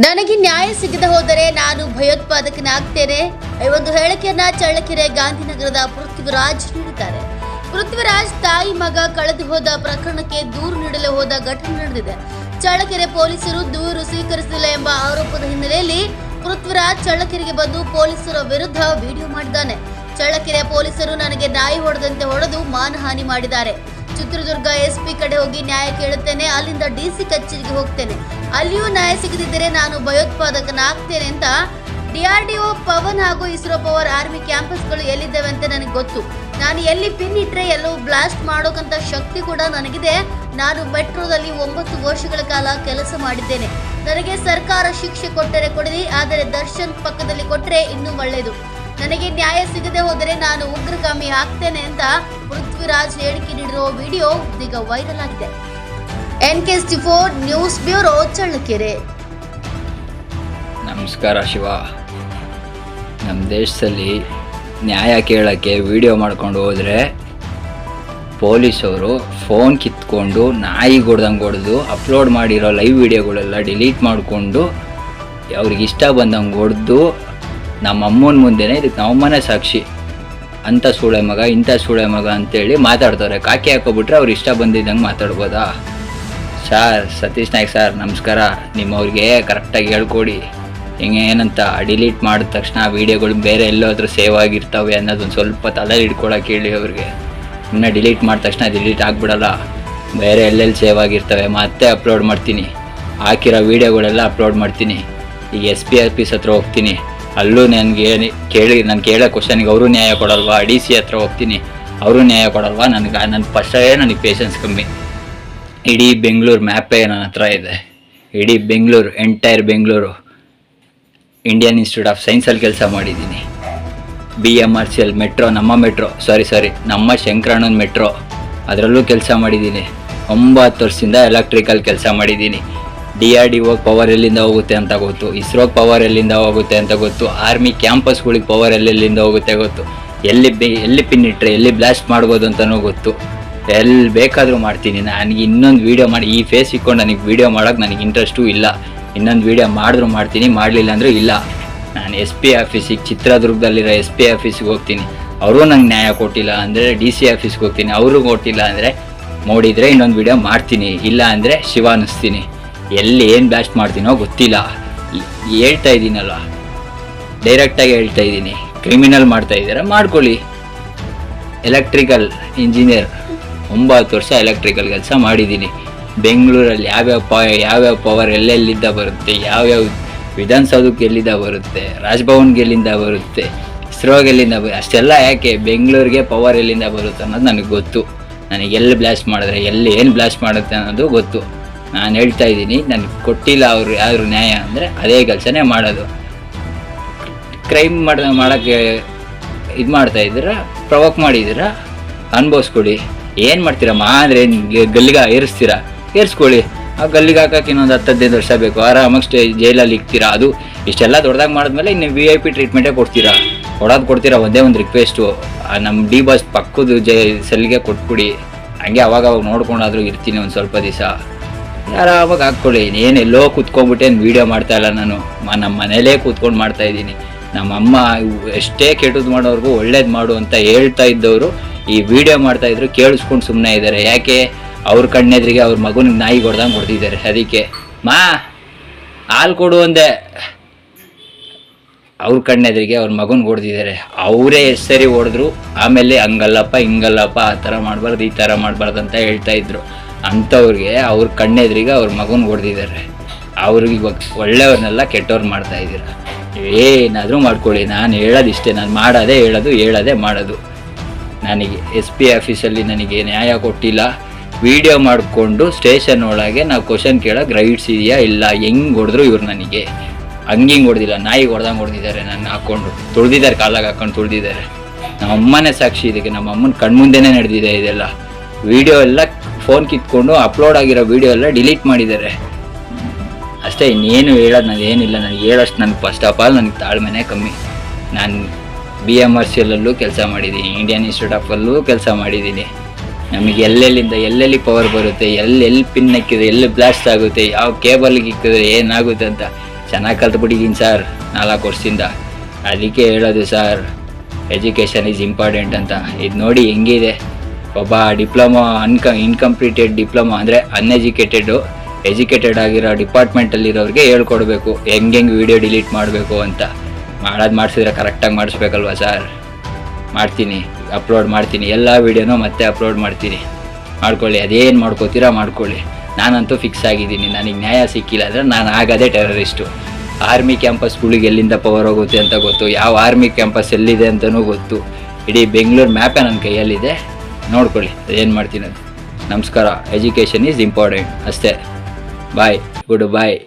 ನನಗೆ ನ್ಯಾಯ ಸಿಗದೆ ಹೋದರೆ ನಾನು ಭಯೋತ್ಪಾದಕನಾಗ್ತೇನೆ ಈ ಒಂದು ಹೇಳಿಕೆಯನ್ನ ಚಳ್ಳಕೆರೆ ಗಾಂಧಿನಗರದ ಪೃಥ್ವಿರಾಜ್ ನೀಡಿದ್ದಾರೆ. ಪೃಥ್ವಿರಾಜ್ ತಾಯಿ ಮಗ ಕಳೆದು ಹೋದ ಪ್ರಕರಣಕ್ಕೆ ದೂರು ನೀಡಲು ಹೋದ ಘಟನೆ ನಡೆದಿದೆ. ಚಳ್ಳಕೆರೆ ಪೊಲೀಸರು ದೂರು ಸ್ವೀಕರಿಸಿಲ್ಲ ಎಂಬ ಆರೋಪದ ಹಿನ್ನೆಲೆಯಲ್ಲಿ ಪೃಥ್ವಿರಾಜ್ ಚಳ್ಳಕೆರೆಗೆ ಬಂದು ಪೊಲೀಸರ ವಿರುದ್ಧ ವಿಡಿಯೋ ಮಾಡಿದ್ದಾನೆ. ಚಳ್ಳಕೆರೆ ಪೊಲೀಸರು ನನಗೆ ನಾಯಿ ಹೊಡೆದಂತೆ ಹೊಡೆದು ಮಾನಹಾನಿ ಮಾಡಿದ್ದಾರೆ. ಚಿತ್ರದುರ್ಗ ಎಸ್ಪಿ ಕಡೆ ಹೋಗಿ ನ್ಯಾಯ ಕೇಳುತ್ತೇನೆ, ಅಲ್ಲಿಂದ ಡಿಸಿ ಕಚೇರಿಗೆ ಹೋಗ್ತೇನೆ. ಅಲ್ಲಿಯೂ ನ್ಯಾಯ ಸಿಗದಿದ್ದರೆ ನಾನು ಭಯೋತ್ಪಾದಕನಾಗ್ತೇನೆ ಅಂತ ಡಿಆರ್ಡಿಒ ಪವನ್ ಹಾಗೂ ಇಸ್ರೋ ಪವರ್ ಆರ್ಮಿ ಕ್ಯಾಂಪಸ್ಗಳು ಎಲ್ಲಿದ್ದಾವೆ ಅಂತ ನನಗೆ ಗೊತ್ತು. ನಾನು ಎಲ್ಲಿ ಪಿನ್ ಇಟ್ಟರೆ ಎಲ್ಲವೂ ಬ್ಲಾಸ್ಟ್ ಮಾಡೋಕಂತ ಶಕ್ತಿ ಕೂಡ ನನಗಿದೆ. ನಾನು ಮೆಟ್ರೋದಲ್ಲಿ ಒಂಬತ್ತು ವರ್ಷಗಳ ಕಾಲ ಕೆಲಸ ಮಾಡಿದ್ದೇನೆ. ನನಗೆ ಸರ್ಕಾರ ಶಿಕ್ಷೆ ಕೊಟ್ಟರೆ ಕೊಡಲಿ, ಆದರೆ ದರ್ಶನ್ ಪಕ್ಕದಲ್ಲಿ ಕೊಟ್ಟರೆ ಇನ್ನೂ ಒಳ್ಳೆಯದು. ನನಗೆ ನ್ಯಾಯ ಸಿಗದೆ ಹೋದರೆ ನಾನು ಉಗ್ರಗಾಮಿ ಆಗ್ತೇನೆ ಅಂತ ಪೃಥ್ವಿರಾಜ್ ಹೇಳಿಕೆ ನೀಡಿರುವ ವಿಡಿಯೋ ಇದೀಗ ವೈರಲ್ ಆಗಿದೆ. N K four news bureau Challakere. ನಮಸ್ಕಾರ ಶಿವ. ನಮ್ಮ ದೇಶದಲ್ಲಿ ನ್ಯಾಯ ಕೇಳೋಕ್ಕೆ ವಿಡಿಯೋ ಮಾಡ್ಕೊಂಡು ಹೋದರೆ ಪೊಲೀಸವರು ಫೋನ್ ಕಿತ್ಕೊಂಡು ನಾಯಿ ಹೊಡ್ದಂಗೆ ಹೊಡೆದು ಅಪ್ಲೋಡ್ ಮಾಡಿರೋ ಲೈವ್ ವಿಡಿಯೋಗಳೆಲ್ಲ ಡಿಲೀಟ್ ಮಾಡಿಕೊಂಡು ಅವ್ರಿಗೆ ಇಷ್ಟ ಬಂದಂಗೆ ಹೊಡೆದು ನಮ್ಮ ಅಮ್ಮನ ಮುಂದೆನೇ ಇದಕ್ಕೆ ನಮ್ಮನೆ ಸಾಕ್ಷಿ. ಅಂಥ ಸೂಳೆ ಮಗ, ಇಂಥ ಸೂಳೆ ಮಗ ಅಂತೇಳಿ ಮಾತಾಡ್ತಾರೆ. ಕಾಕಿ ಹಾಕೋಬಿಟ್ರೆ ಅವ್ರು ಇಷ್ಟ ಬಂದಿದ್ದಂಗೆ ಮಾತಾಡ್ಬೋದಾ? ಸರ್, ಸತೀಶ್ ನಾಯ್ಕ್ ಸರ್, ನಮಸ್ಕಾರ. ನಿಮ್ಮವ್ರಿಗೆ ಕರೆಕ್ಟಾಗಿ ಹೇಳ್ಕೊಡಿ. ಹಿಂಗೆ ಏನಂತ ಡಿಲೀಟ್ ಮಾಡಿದ ತಕ್ಷಣ ವೀಡಿಯೋಗಳು ಬೇರೆ ಎಲ್ಲೋದ್ರೂ ಸೇವ್ ಆಗಿರ್ತವೆ ಅನ್ನೋದೊಂದು ಸ್ವಲ್ಪ ತಲೆ ಹಿಡ್ಕೊಳಕ್ಕೆ ಹೇಳಿ ಅವ್ರಿಗೆ. ಇನ್ನು ಡಿಲೀಟ್ ಮಾಡಿದ ತಕ್ಷಣ ಡಿಲೀಟ್ ಆಗಿಬಿಡಲ್ಲ. ಬೇರೆ ಎಲ್ಲೆಲ್ಲಿ ಸೇವ್ ಆಗಿರ್ತವೆ ಮತ್ತೆ ಅಪ್ಲೋಡ್ ಮಾಡ್ತೀನಿ. ಹಾಕಿರೋ ವೀಡಿಯೋಗಳೆಲ್ಲ ಅಪ್ಲೋಡ್ ಮಾಡ್ತೀನಿ. ಈಗ ಎಸ್ ಪಿ ಆಫೀಸ್ ಹತ್ರ ಹೋಗ್ತೀನಿ. ಅಲ್ಲೂ ನನಗೆ ಕೇಳಿ, ನಾನು ಕೇಳೋ ಕ್ವಶನ್ಗೆ ಅವರು ನ್ಯಾಯ ಕೊಡಲ್ವಾ? ಡಿ ಸಿ ಹತ್ರ ಹೋಗ್ತೀನಿ. ಅವರು ನ್ಯಾಯ ಕೊಡಲ್ವಾ? ನನಗೆ ನನ್ನ ಫಸ್ಟೇ ನನಗೆ ಪೇಷನ್ಸ್ ಕಮ್ಮಿ. ಇಡೀ ಬೆಂಗಳೂರು ಮ್ಯಾಪೇ ನನ್ನ ಹತ್ರ ಇದೆ. ಇಡೀ Bengaluru entire Bengaluru Indian Institute of ಸೈನ್ಸಲ್ಲಿ ಕೆಲಸ ಮಾಡಿದ್ದೀನಿ. B M R C L metro ನಮ್ಮ ಮೆಟ್ರೋ ಸಾರಿ ಸಾರಿ ನಮ್ಮ ಶಂಕರಣ್ಣನ ಮೆಟ್ರೋ ಅದರಲ್ಲೂ ಕೆಲಸ ಮಾಡಿದ್ದೀನಿ. ಒಂಬತ್ತು ವರ್ಷದಿಂದ ಎಲೆಕ್ಟ್ರಿಕಲ್ ಕೆಲಸ ಮಾಡಿದ್ದೀನಿ. ಡಿ ಆರ್ ಡಿ ಪವರ್ ಎಲ್ಲಿಂದ ಹೋಗುತ್ತೆ ಅಂತ ಗೊತ್ತು. ಇಸ್ರೋ ಪವರ್ ಎಲ್ಲಿಂದ ಹೋಗುತ್ತೆ ಅಂತ ಗೊತ್ತು. ಆರ್ಮಿ ಕ್ಯಾಂಪಸ್ಗಳಿಗೆ ಪವರ್ ಎಲ್ಲೆಲ್ಲಿಂದ ಹೋಗುತ್ತೆ ಗೊತ್ತು. ಎಲ್ಲಿ ಎಲ್ಲಿ ಪಿನ್ ಇಟ್ಟರೆ ಎಲ್ಲಿ ಬ್ಲಾಸ್ಟ್ ಮಾಡ್ಬೋದು ಅಂತಲೂ ಗೊತ್ತು. ಎಲ್ಲಿ ಬೇಕಾದರೂ ಮಾಡ್ತೀನಿ. ನನಗೆ ಇನ್ನೊಂದು ವೀಡಿಯೋ ಮಾಡಿ, ಈ ಫೇಸ್ ಇಕ್ಕೊಂಡು ನನಗೆ ವೀಡಿಯೋ ಮಾಡೋಕ್ಕೆ ನನಗೆ ಇಂಟ್ರೆಸ್ಟೂ ಇಲ್ಲ. ಇನ್ನೊಂದು ವೀಡಿಯೋ ಮಾಡಿದ್ರು ಮಾಡ್ತೀನಿ, ಮಾಡಲಿಲ್ಲ ಅಂದರೂ ಇಲ್ಲ. ನಾನು ಎಸ್ ಪಿ ಆಫೀಸಿಗೆ ಚಿತ್ರದುರ್ಗದಲ್ಲಿರೋ ಎಸ್ ಪಿ ಆಫೀಸಿಗೆ ಹೋಗ್ತೀನಿ. ಅವರು ನಂಗೆ ನ್ಯಾಯ ಕೊಟ್ಟಿಲ್ಲ ಅಂದರೆ ಡಿ ಸಿ ಆಫೀಸ್ಗೆ ಹೋಗ್ತೀನಿ. ಅವರು ಕೊಟ್ಟಿಲ್ಲ ಅಂದರೆ, ನೋಡಿದರೆ ಇನ್ನೊಂದು ವೀಡಿಯೋ ಮಾಡ್ತೀನಿ. ಇಲ್ಲ ಅಂದರೆ ಶಿವ ಅನ್ನಿಸ್ತೀನಿ ಎಲ್ಲಿ ಏನು ಬ್ಯಾಸ್ಟ್ ಮಾಡ್ತೀನೋ ಗೊತ್ತಿಲ್ಲ. ಹೇಳ್ತಾ ಇದ್ದೀನಲ್ಲ ಡೈರೆಕ್ಟಾಗಿ ಹೇಳ್ತಾ ಇದ್ದೀನಿ. ಕ್ರಿಮಿನಲ್ ಮಾಡ್ತಾ ಇದ್ದೀರಾ? ಮಾಡ್ಕೊಳ್ಳಿ. ಎಲೆಕ್ಟ್ರಿಕಲ್ ಇಂಜಿನಿಯರ್ ಒಂಬತ್ತು ವರ್ಷ ಎಲೆಕ್ಟ್ರಿಕಲ್ ಕೆಲಸ ಮಾಡಿದ್ದೀನಿ. ಬೆಂಗಳೂರಲ್ಲಿ ಯಾವ್ಯಾವ ಪ, ಯಾವ್ಯಾವ ಪವರ್ ಎಲ್ಲೆಲ್ಲಿಂದ ಬರುತ್ತೆ? ಯಾವ್ಯಾವ ವಿಧಾನಸೌಧಕ್ಕೆ ಎಲ್ಲಿಂದ ಬರುತ್ತೆ? ರಾಜ್ಭವನ್ಗೆ ಎಲ್ಲಿಂದ ಬರುತ್ತೆ? ಇಸ್ರೋಗೆ ಎಲ್ಲಿಂದ ಬ, ಅಷ್ಟೆಲ್ಲ ಯಾಕೆ ಬೆಂಗಳೂರಿಗೆ ಪವರ್ ಎಲ್ಲಿಂದ ಬರುತ್ತೆ ಅನ್ನೋದು ನನಗೆ ಗೊತ್ತು. ನನಗೆ ಎಲ್ಲಿ ಬ್ಲಾಸ್ಟ್ ಮಾಡಿದ್ರೆ, ಎಲ್ಲಿ ಏನು ಬ್ಲಾಸ್ಟ್ ಮಾಡುತ್ತೆ ಅನ್ನೋದು ಗೊತ್ತು. ನಾನು ಹೇಳ್ತಾ ಇದ್ದೀನಿ, ನನಗೆ ಕೊಟ್ಟಿಲ್ಲ ಅವರು ಯಾರು ನ್ಯಾಯ ಅಂದರೆ ಅದೇ ಕೆಲಸನೇ ಮಾಡೋದು. ಕ್ರೈಮ್ ಮಾಡ, ಮಾಡೋಕ್ಕೆ ಇದು ಮಾಡ್ತಾ ಇದ್ದೀರಾ ಪ್ರವೋಕ್ ಮಾಡಿದ್ದೀರಾ ಅನ್ಭವಿಸ್ಕೊಡಿ ಏನು ಮಾಡ್ತೀರಮ್ಮ ಅಂದರೆ ಗಲ್ಲಿಗ ಏರಿಸ್ತೀರಾ? ಏರಿಸ್ಕೊಳ್ಳಿ. ಆ ಗಲ್ಲಿಗೆ ಹಾಕಕ್ಕೆ ಇನ್ನೊಂದು ಹತ್ತು ಹದಿನೈದು ವರ್ಷ ಬೇಕು. ಆರಾಮಾಗಿ ಸ್ಟೇ, ಜೈಲಲ್ಲಿ ಇಕ್ತೀರಾ ಅದು? ಇಷ್ಟೆಲ್ಲ ದೊಡ್ಡದಾಗಿ ಮಾಡಿದ್ಮೇಲೆ ಇನ್ನು ವಿ ಐ ಪಿ ಟ್ರೀಟ್ಮೆಂಟೇ ಕೊಡ್ತೀರಾ? ಕೊಡೋದು ಕೊಡ್ತೀರಾ ಒಂದೇ ಒಂದು ರಿಕ್ವೆಸ್ಟು ನಮ್ಮ ಡಿ ಬಸ್ ಪಕ್ಕದ ಜೈ ಸೆಲ್ಗೆ ಕೊಟ್ಬಿಡಿ. ಹಂಗೆ ಅವಾಗ ಅವಾಗ ನೋಡ್ಕೊಂಡಾದ್ರೂ ಇರ್ತೀನಿ ಒಂದು ಸ್ವಲ್ಪ ದಿವಸ. ಆರಾಮಾಗ ಹಾಕ್ಕೊಳ್ಳಿ ಏನು ಎಲ್ಲೋ ಕೂತ್ಕೊಂಡ್ಬಿಟ್ಟೇನು ವೀಡಿಯೋ ಮಾಡ್ತಾ ಇಲ್ಲ ನಾನು. ನಮ್ಮ ಮನೇಲೇ ಕೂತ್ಕೊಂಡು ಮಾಡ್ತಾ ಇದ್ದೀನಿ. ನಮ್ಮ ಅಮ್ಮ ಎಷ್ಟೇ ಕೆಟ್ಟದ್ದು ಮಾಡೋರ್ಗೂ ಒಳ್ಳೇದು ಮಾಡು ಅಂತ ಹೇಳ್ತಾ ಇದ್ದವರು. ಈ ವಿಡಿಯೋ ಮಾಡ್ತಾ ಇದ್ರು ಕೇಳಿಸ್ಕೊಂಡು ಸುಮ್ಮನೆ ಇದ್ದಾರೆ ಯಾಕೆ? ಅವ್ರ ಕಣ್ಣೆದ್ರಿಗೆ ಅವ್ರ ಮಗುನಿಗೆ ನಾಯಿ ಹೊಡ್ದಂಗೆ ಹೊಡೆದಿದ್ದಾರೆ. ಅದಕ್ಕೆ. ಮಾ, ಹಾಲು ಕೊಡು ಅಂದೆ. ಅವ್ರ ಕಣ್ಣೆದ್ರಿಗೆ ಅವ್ರ ಮಗುನ ಹೊಡೆದಿದ್ದಾರೆ. ಅವರೇ ಎಷ್ಟು ಸರಿ ಹೊಡೆದ್ರು. ಆಮೇಲೆ ಹಂಗಲ್ಲಪ್ಪ, ಹಿಂಗಲ್ಲಪ್ಪ, ಆ ಥರ ಮಾಡಬಾರ್ದು, ಈ ಥರ ಮಾಡಬಾರ್ದು ಅಂತ ಹೇಳ್ತಾ ಇದ್ರು. ಅಂಥವ್ರಿಗೆ ಅವ್ರ ಕಣ್ಣೆದ್ರಿಗೆ ಅವ್ರ ಮಗುನ ಹೊಡೆದಿದ್ದಾರೆ ಅವ್ರಿಗೆ ಇವಾಗ ಒಳ್ಳೆಯವ್ರನ್ನೆಲ್ಲ ಕೆಟ್ಟವ್ರು ಮಾಡ್ತಾ ಇದ್ದೀರ? ಏನಾದರೂ ಮಾಡ್ಕೊಳ್ಳಿ, ನಾನು ಹೇಳೋದು ಇಷ್ಟೇ ನಾನು ಮಾಡೋದೇ ಹೇಳೋದು, ಹೇಳೋದೇ ಮಾಡೋದು. ನನಗೆ ಎಸ್ ಪಿ ಆಫೀಸಲ್ಲಿ ನನಗೆ ನ್ಯಾಯ ಕೊಟ್ಟಿಲ್ಲ. ವಿಡಿಯೋ ಮಾಡಿಕೊಂಡು ಸ್ಟೇಷನ್ ಒಳಗೆ ನಾವು ಕ್ವಶನ್ ಕೇಳೋಕೆ ರೈಟ್ಸ್ ಇದೆಯಾ ಇಲ್ಲ, ಹೆಂಗೆ ಹೊಡೆದ್ರು ಇವ್ರು ನನಗೆ? ಹಂಗೆ ಹಿಂಗೆ ಹೊಡೆದಿಲ್ಲ ನಾಯಿಗೆ ಹೊಡೆದಂಗೆ ಹೊಡೆದಿದ್ದಾರೆ ನನ್ನ ಹಾಕ್ಕೊಂಡು ತುಳಿದಿದ್ದಾರೆ, ಕಾಲಾಗ ಹಾಕ್ಕೊಂಡು ತುಳಿದಿದ್ದಾರೆ. ನಮ್ಮ ಅಮ್ಮನೇ ಸಾಕ್ಷಿ ಇದಕ್ಕೆ ನಮ್ಮ ಅಮ್ಮನ ಕಣ್ಮುಂದೆನೇ ನಡೆದಿದೆ ಇದೆಲ್ಲ. ವಿಡಿಯೋ ಎಲ್ಲ ಫೋನ್ ಕಿತ್ಕೊಂಡು ಅಪ್ಲೋಡ್ ಆಗಿರೋ ವಿಡಿಯೋ ಎಲ್ಲ ಡಿಲೀಟ್ ಮಾಡಿದ್ದಾರೆ. ಅಷ್ಟೇ, ಇನ್ನೇನು ಹೇಳೋದು ನಾನು ಏನಿಲ್ಲ. ನನಗೆ ಹೇಳೋಷ್ಟು ನನಗೆ ಫಸ್ಟ್ ಆಫ್ ಆಲ್ ನನಗೆ ತಾಳ್ಮೆನೇ ಕಮ್ಮಿ. ನಾನು ಬಿ ಎಂ ಆರ್ ಸಿ ಕೆಲಸ ಮಾಡಿದ್ದೀನಿ. ಇಂಡಿಯನ್ ಇನ್ಸ್ಟಿಟ್ಯೂಟ್ ಆಫ್ ಅಲ್ಲೂ ಕೆಲಸ ಮಾಡಿದ್ದೀನಿ. ನಮಗೆ ಎಲ್ಲೆಲ್ಲಿಂದ ಎಲ್ಲೆಲ್ಲಿ ಪವರ್ ಬರುತ್ತೆ ಎಲ್ಲೆಲ್ಲಿ ಪಿನ್ ಹಾಕಿದ್ರೆ, ಎಲ್ಲಿ ಬ್ಲಾಸ್ಟ್ ಆಗುತ್ತೆ, ಯಾವ ಕೇಬಲ್ಗೆ ಇಕ್ಕಿದ್ರೆ ಏನಾಗುತ್ತೆ ಅಂತ ಚೆನ್ನಾಗಿ ಕಲ್ತ್ಬಿಟ್ಟಿದ್ದೀನಿ ಸರ್ ನಾಲ್ಕು ವರ್ಷದಿಂದ. ಅದಕ್ಕೆ ಹೇಳೋದು ಸರ್ ಎಜುಕೇಷನ್ ಈಸ್ ಇಂಪಾರ್ಟೆಂಟ್ ಅಂತ. ಇದು ನೋಡಿ ಹೆಂಗಿದೆ. ಒಬ್ಬ ಡಿಪ್ಲೊಮಾ ಅನ್ಕ ಇನ್ಕಂಪ್ಲೀಟೆಡ್ ಡಿಪ್ಲೊಮಾ ಅಂದರೆ ಅನ್ಎಜುಕೇಟೆಡು ಎಜುಕೇಟೆಡ್ ಆಗಿರೋ ಡಿಪಾರ್ಟ್ಮೆಂಟಲ್ಲಿರೋರಿಗೆ ಹೇಳ್ಕೊಡ್ಬೇಕು. ಹೆಂಗೆ ಹೆಂಗೆ ವೀಡಿಯೋ ಡಿಲೀಟ್ ಮಾಡಬೇಕು ಅಂತ. ಮಾಡೋದು ಮಾಡಿಸಿದ್ರೆ ಕರೆಕ್ಟಾಗಿ ಮಾಡಿಸ್ಬೇಕಲ್ವ ಸರ್ ಮಾಡ್ತೀನಿ ಅಪ್ಲೋಡ್ ಮಾಡ್ತೀನಿ. ಎಲ್ಲ ವೀಡಿಯೋನೂ ಮತ್ತೆ ಅಪ್ಲೋಡ್ ಮಾಡ್ತೀನಿ. ಮಾಡ್ಕೊಳ್ಳಿ, ಅದೇನು ಮಾಡ್ಕೋತೀರಾ ಮಾಡ್ಕೊಳ್ಳಿ. ನಾನಂತೂ ಫಿಕ್ಸ್ ಆಗಿದ್ದೀನಿ. ನನಗೆ ನ್ಯಾಯ ಸಿಕ್ಕಿಲ್ಲ ಅಂದರೆ ನಾನು ಆಗೋದೇ ಟೆರರಿಸ್ಟು ಆರ್ಮಿ ಕ್ಯಾಂಪಸ್ಗಳಿಗೆ ಎಲ್ಲಿಂದ ಪವರ್ ಹೋಗುತ್ತೆ ಅಂತ ಗೊತ್ತು. ಯಾವ ಆರ್ಮಿ ಕ್ಯಾಂಪಸ್ ಎಲ್ಲಿದೆ ಅಂತಲೂ ಗೊತ್ತು. ಇಡೀ ಬೆಂಗಳೂರು ಮ್ಯಾಪೇ ನನ್ನ ಕೈಯಲ್ಲಿದೆ. ನೋಡ್ಕೊಳ್ಳಿ ಏನು ಮಾಡ್ತೀನಿ ನಮಸ್ಕಾರ ಎಜುಕೇಷನ್ ಈಸ್ ಇಂಪಾರ್ಟೆಂಟ್ ಅಷ್ಟೇ. Bye good bye.